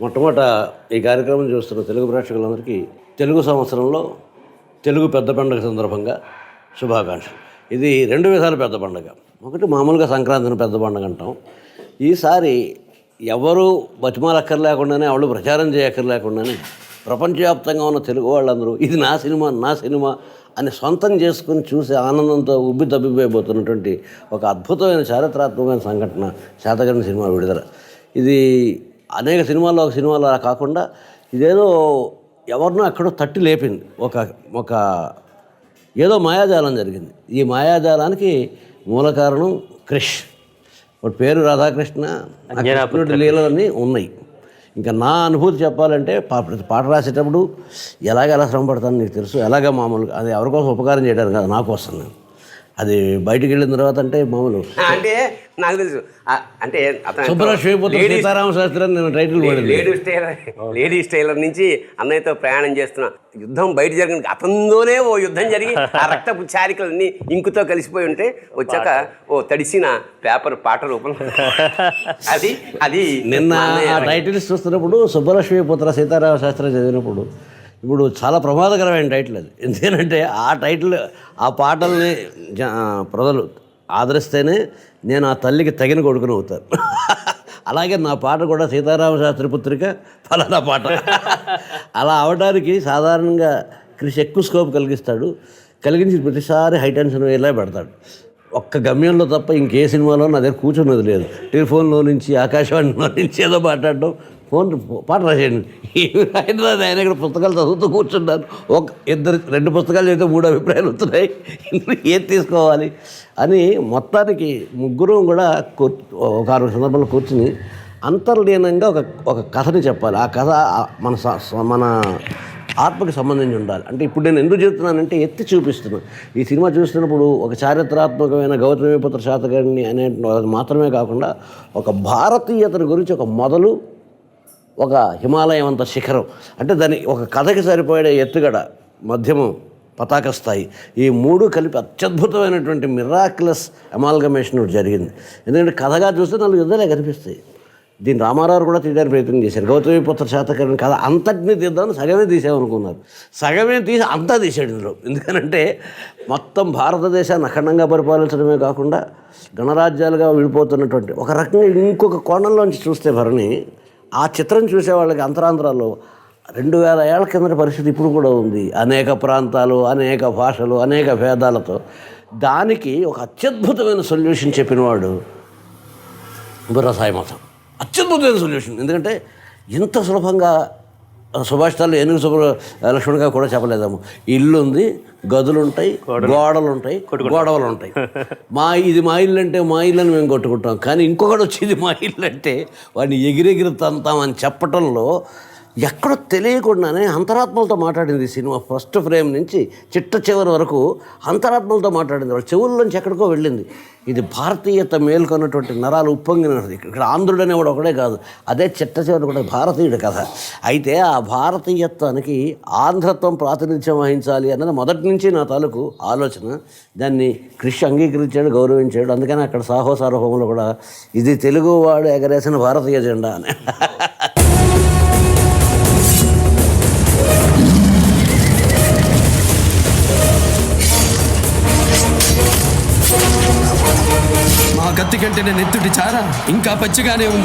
మొట్టమొదట ఈ కార్యక్రమం చూస్తున్న తెలుగు ప్రేక్షకులందరికీ తెలుగు సంవత్సరంలో తెలుగు పెద్ద పండుగ సందర్భంగా శుభాకాంక్షలు. ఇది రెండు విధాల పెద్ద పండుగ. ఒకటి మామూలుగా సంక్రాంతిని పెద్ద పండుగ అంటాం. ఈసారి ఎవరు బతిమాలక్కర్లేకుండానే వాళ్ళు ప్రచారం చేయక్కర్లేకుండానే ప్రపంచవ్యాప్తంగా ఉన్న తెలుగు వాళ్ళందరూ ఇది నా సినిమా నా సినిమా అని సొంతం చేసుకుని చూసి ఆనందంతో ఉబ్బి తబ్బిపోయిపోతున్నటువంటి ఒక అద్భుతమైన చారిత్రాత్మకమైన సంఘటన శాతకర్ణి సినిమా విడుదల. ఇది అనేక సినిమాల్లో ఒక సినిమాలో అలా కాకుండా ఇదేదో ఎవరినో ఎక్కడో తట్టి లేపింది. ఒక ఒక ఏదో మాయాజాలం జరిగింది. ఈ మాయాజాలానికి మూల కారణం క్రిష్. వాడి పేరు రాధాకృష్ణ లీలలన్నీ ఉన్నాయి. ఇంకా నా అనుభూతి చెప్పాలంటే పా- ప్రతి పాట రాసేటప్పుడు ఎలాగ ఎలా శ్రమ పడతాను నీకు తెలుసు. ఎలాగ మామూలుగా అది ఎవరికోసం ఉపకారం చేయడానికి కాదు నా కోసం నేను. అది బయటికి వెళ్ళిన తర్వాత అంటే మామూలు అంటే నాకు తెలుసు. అంటే లేడీ స్టైలర్ లేడీ స్టైలర్ నుంచి అన్నయ్యతో ప్రయాణం చేస్తున్నా యుద్ధం బయట జరిగిన అతనితోనే ఓ యుద్ధం జరిగి ఆ రక్తపు చారికలన్నీ ఇంకుతో కలిసిపోయి ఉంటే వచ్చాక ఓ తడిసిన పేపర్ పాట రూపంలో. అది అది నిన్న టైటిల్స్ చూస్తున్నప్పుడు సుబ్బలక్ష్మి పుత్ర సీతారామ శాస్త్రి చదివినప్పుడు ఇప్పుడు చాలా ప్రమాదకరమైన టైటిల్ అది. ఎందుకంటే ఆ టైటిల్ ఆ పాటల్ని జ- ప్రజలు ఆదరిస్తేనే నేను ఆ తల్లికి తగిన కొడుకును అవుతాను. అలాగే నా పాట కూడా సీతారామ శాస్త్రి పుత్రిక ఫలానా పాట. అలా అవడానికి సాధారణంగా కృషి ఎక్కువ స్కోప్ కలిగిస్తాడు. కలిగించి ప్రతిసారి హై టెన్షన్ వేలా పెడతాడు. ఒక్క గమ్యంలో తప్ప ఇంకే సినిమాలో నా దగ్గర కూర్చున్నది లేదు. టెలిఫోన్లో నుంచి ఆకాశవాణిలో నుంచి ఏదో మాట్లాడడం ఫోన్ పాట రాసేయండి. ఏమి రాదు, ఆయన ఇక్కడ పుస్తకాలు చదువుతూ కూర్చున్నారు. ఒక ఇద్దరు రెండు పుస్తకాలు చదివితే మూడు అభిప్రాయాలు వస్తున్నాయి. ఏది తీసుకోవాలి అని మొత్తానికి ముగ్గురు కూడా కూర్ ఒక ఆరు సందర్భంలో కూర్చుని అంతర్లీనంగా ఒక ఒక కథని చెప్పాలి. ఆ కథ మన స- స- మన ఆత్మకి సంబంధించి ఉండాలి. అంటే ఇప్పుడు నేను ఎందుకు చెప్తున్నానంటే ఎత్తి చూపిస్తున్నాను ఈ సినిమా చూస్తున్నప్పుడు ఒక చారిత్రాత్మకమైన గౌతమీపుత్ర శాతకారిణి అనే మాత్రమే కాకుండా ఒక భారతీయతను గురించి ఒక మొదలు ఒక హిమాలయం అంత శిఖరం. అంటే దాని ఒక కథకి సరిపోయే ఎత్తుగడ మధ్యమం పతాక స్థాయి. ఈ మూడు కలిపి అత్యద్భుతమైనటువంటి మిరాక్లస్ అమాల్గమేషన్ ఒకటి జరిగింది. ఎందుకంటే కథగా చూస్తే నాలుగు యుద్ధాలే కనిపిస్తాయి. దీన్ని రామారావు కూడా తీయడానికి ప్రయత్నం చేశారు. గౌతమిపుత్ర శాతకరణ కథ అంతటినీ తీద్దామని సగమే తీసామనుకున్నారు సగమే తీసి అంతా తీసాడు ఇందులో. ఎందుకనంటే మొత్తం భారతదేశాన్ని అఖండంగా పరిపాలించడమే కాకుండా గణరాజ్యాలుగా విడిపోతున్నటువంటి ఒక రకంగా ఇంకొక కోణంలోంచి చూస్తే భరణి ఆ చిత్రం చూసే వాళ్ళకి అంతరాంతరాల్లో రెండు వేల ఏళ్ళ కిందటి పరిస్థితి ఇప్పుడు కూడా ఉంది. అనేక ప్రాంతాలు అనేక భాషలు అనేక భేదాలతో. దానికి ఒక అత్యద్భుతమైన సొల్యూషన్ చెప్పినవాడు బుర్రసాయి మతం అత్యద్భుతమైన సొల్యూషన్. ఎందుకంటే ఇంత సులభంగా సుభాష్ తాలు ఏనుగు సుబ్బ లక్ష్మణ్గా కూడా చెప్పలేదాము. ఇల్లు ఉంది గదులు ఉంటాయి గోడలు. ఉంటాయి గొడవలు ఉంటాయి మా ఇది మా ఇల్లు అంటే మా ఇల్లు అని మేము కొట్టుకుంటాం. కానీ ఇంకొకటి వచ్చి ఇది మా ఇల్లు అంటే వాడిని ఎగిరెగిరి తంతామని చెప్పటంలో ఎక్కడో తెలియకుండానే అంతరాత్మలతో మాట్లాడింది ఈ సినిమా ఫస్ట్ ఫ్రేమ్ నుంచి చిట్ట చివరి వరకు అంతరాత్మలతో మాట్లాడింది. వాళ్ళ చెవుల్లోంచి ఎక్కడికో వెళ్ళింది. ఇది భారతీయత మేల్కొన్నటువంటి నరాలు ఉప్పొంగినది. ఇక్కడ ఆంధ్రుడనే కూడా ఒకడే కాదు. అదే చిట్ట చివరి కూడా భారతీయుడు కథ. అయితే ఆ భారతీయత్వానికి ఆంధ్రత్వం ప్రాతినిధ్యం వహించాలి అన్నది మొదటి నుంచి నా తాలూకు ఆలోచన. దాన్ని కృషి అంగీకరించాడు గౌరవించాడు. అందుకని అక్కడ సాహో సార్వభౌములు కూడా ఇది తెలుగువాడు ఎగరేసిన భారతీయ జెండా అని. కంటే నేను ఎత్తుటి చారా ఇంకా పచ్చిగానే ఉంది.